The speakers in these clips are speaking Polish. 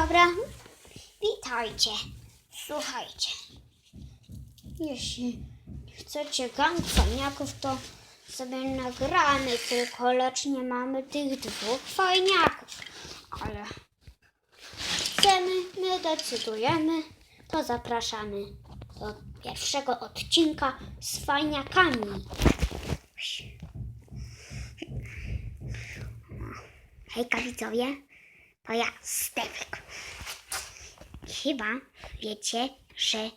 Dobra, witajcie. Słuchajcie. Jeśli chcecie gang to sobie nagramy, tylko lecz nie mamy tych dwóch fajniaków. Ale chcemy, my decydujemy, to zapraszamy do pierwszego odcinka z fajniakami. Hejka widzowie, to ja, Stefek. Chyba wiecie, że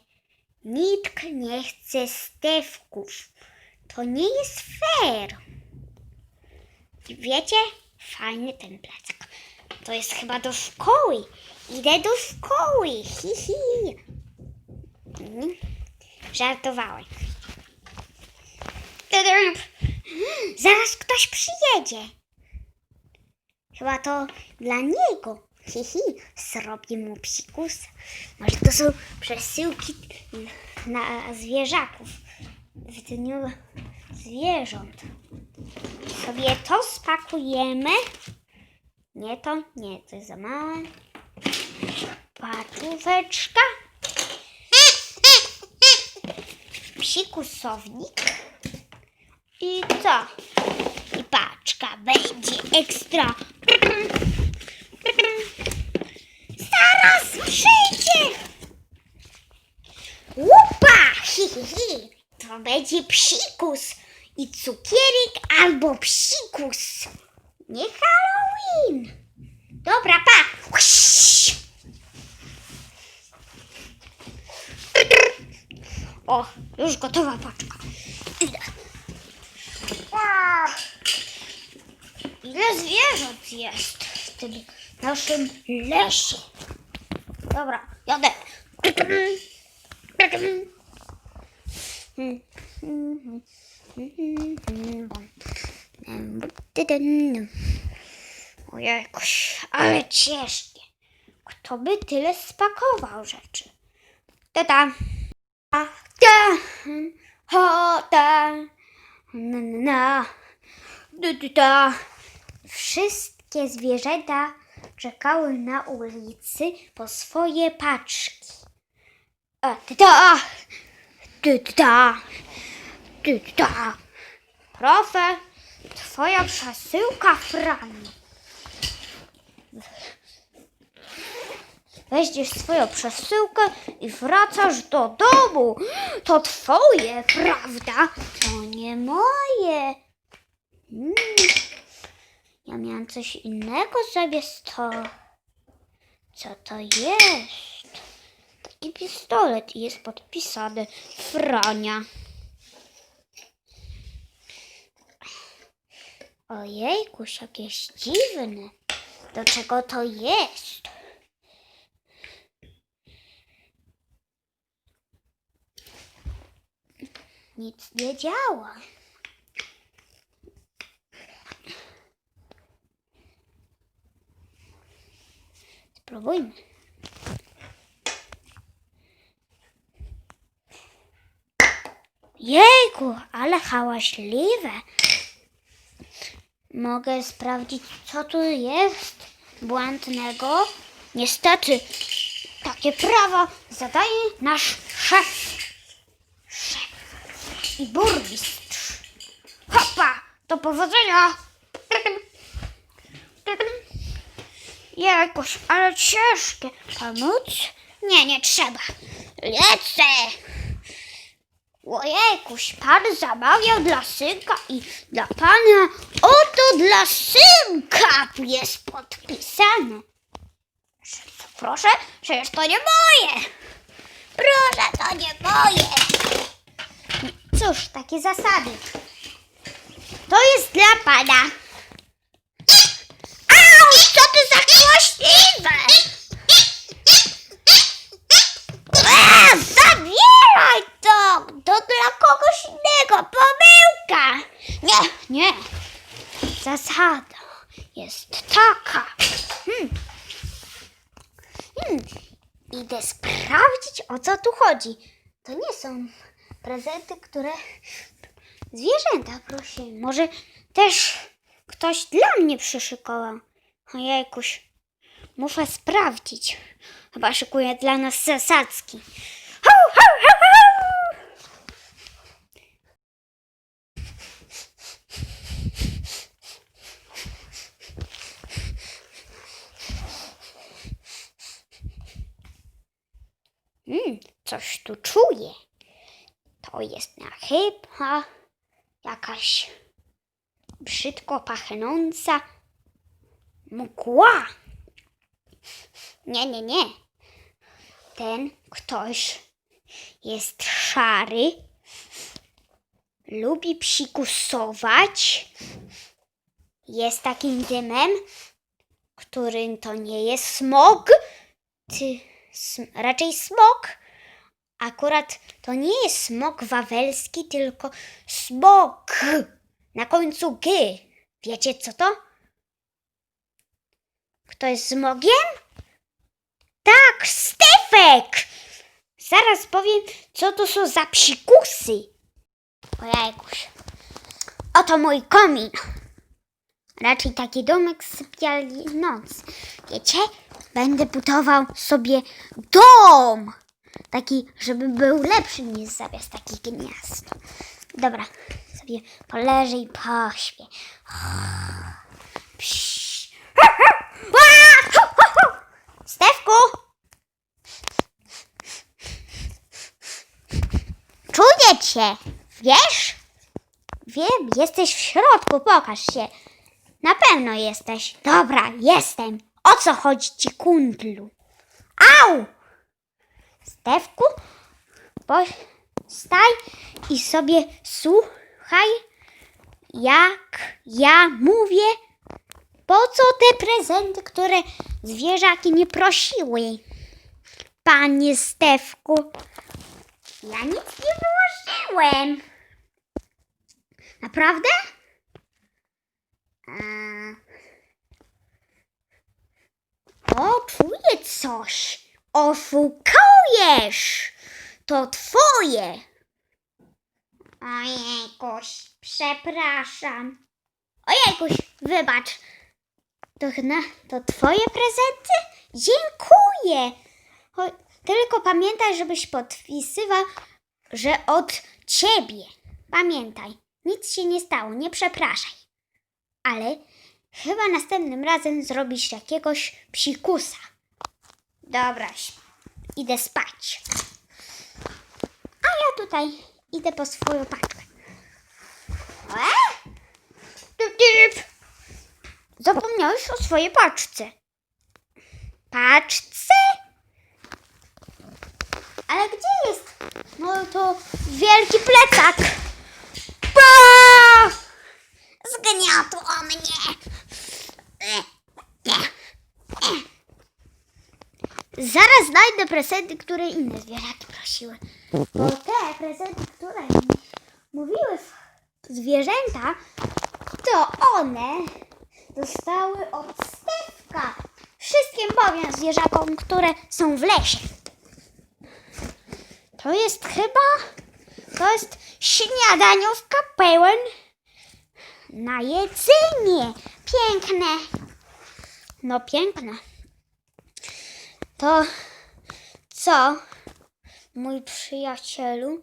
nikt nie chce Stefków. To nie jest fair. Wiecie? Fajny ten plecak. To jest chyba do szkoły. Idę do szkoły. Hi, hi. Mm, Żartowałem. Zaraz ktoś przyjedzie. Chyba to dla niego. Hihi, zrobię mu psikus. Może to są przesyłki na zwierzaków w dniu zwierząt. Sobie to spakujemy. Nie to, nie, to jest za małe. Paczóweczka. Psikusownik. I co? I paczka będzie ekstra. Zaraz przyjdzie! Łupa! Hi, hi, hi. To będzie psikus i cukierek albo psikus. Nie Halloween. Dobra, pa! O, już gotowa paczka. Ile zwierząt jest w tym naszym lesie? Dobra, jadę. Ojejkuś, ale ciężkie. Kto by tyle spakował rzeczy? Tata. Ta, ho, ta, na, na, na. Wszystkie zwierzęta czekały na ulicy po swoje paczki. A ta, ty ta, ty ta. Proszę, twoja przesyłka Frani. Weźmiesz swoją przesyłkę i wracasz do domu. To twoje, prawda? To nie moje. Mm. Ja miałam coś innego sobie z to. Co to jest? Taki pistolet i jest podpisany Frania. Ojejkuś, jakieś dziwne. Do czego to jest? Nic nie działa. Spróbujmy. Jejku, ale hałaśliwe. Mogę sprawdzić, co tu jest błędnego. Niestety, takie prawa zadaje nasz szef. Szef i burmistrz. Hopa, do powodzenia. Jakoś, ale ciężkie. Pomóc? Nie, nie trzeba. Lecę. Ojejkuś, pan zamawiał dla synka i dla pana. Oto dla synka jest podpisane. Proszę, przecież to nie moje. Proszę, to nie moje. Cóż, takie zasady. To jest dla pana. Co ty za głośliwe? A, zabieraj to! To dla kogoś innego, pomyłka! Nie, nie. Zasada jest taka. Hmm. Hmm. Idę sprawdzić, o co tu chodzi. To nie są prezenty, które zwierzęta prosili. Może też ktoś dla mnie przyszykował. Ojejkuś. Muszę sprawdzić. Chyba szykuje dla nas zasadzki. Hu, hu, hu, hu! Mm, coś tu czuję. To jest na chyba jakaś brzydko pachnąca mgła. Nie, nie, nie. Ten ktoś jest szary, lubi psikusować, jest takim dymem, którym to nie jest smog, ty, sm, raczej smog. Akurat to nie jest smog wawelski, tylko smog na końcu G. Wiecie co to? Kto jest smogiem? Tak, Stefek! Zaraz powiem, co to są za psikusy. Ojejkuś. Oto mój komin. Raczej taki domek sypialni noc. Wiecie? Będę budował sobie dom. Taki, żeby był lepszy niż zamiast takich gniazd. Dobra, sobie poleżę i pośpię. Psz. Stefku! Czuję cię, wiesz? Wiem, jesteś w środku, pokaż się. Na pewno jesteś. Dobra, jestem. O co chodzi ci, kundlu? Au! Stefku, postaj i sobie słuchaj, jak ja mówię, po co te prezenty, które zwierzaki nie prosiły? Panie Stefku, ja nic nie wyłożyłem. Naprawdę? Eee. O, czuję coś. Oszukujesz. To twoje. Ojejkuś, przepraszam. Ojejkuś, wybacz. To, na, to twoje prezenty? Dziękuję. Cho, tylko pamiętaj, żebyś podpisywał, że od ciebie. Pamiętaj, nic się nie stało, nie przepraszaj. Ale chyba następnym razem zrobisz jakiegoś psikusa. Dobra, idę spać. A ja tutaj idę po swoją paczkę. E? Typ, typ. Zapomniałeś o swojej paczce. Paczce? Ale gdzie jest? No to wielki plecak. Pa! Zgniotło mnie. Nie, nie. Zaraz znajdę prezenty, które inne zwierzaki prosiły. Bo te prezenty, które mówiły zwierzęta, to one dostały od Stefka. Wszystkim powiem zwierzakom, które są w lesie. To jest chyba, to jest śniadaniówka pełen na jedzenie. Piękne. No piękne. To co, mój przyjacielu,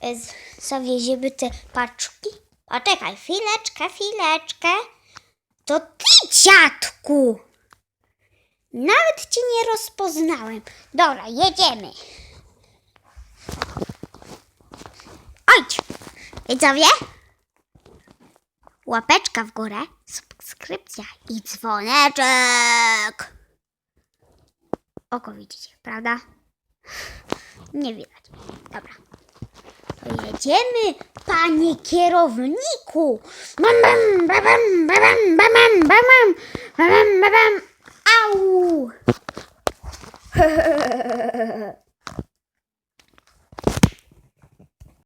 e, z- zawieziemy te paczki? Poczekaj, chwileczkę, chwileczkę. To ty, dziadku! Nawet cię nie rozpoznałem. Dobra, jedziemy. Ojdź! Widzowie? Łapeczka w górę, subskrypcja i dzwoneczek. Oko widzicie, prawda? Nie widać. Dobra. Jedziemy, panie kierowniku. Bam, bam, bam, bam, bam, bam, bam, bam, bam, bam, bam. Au!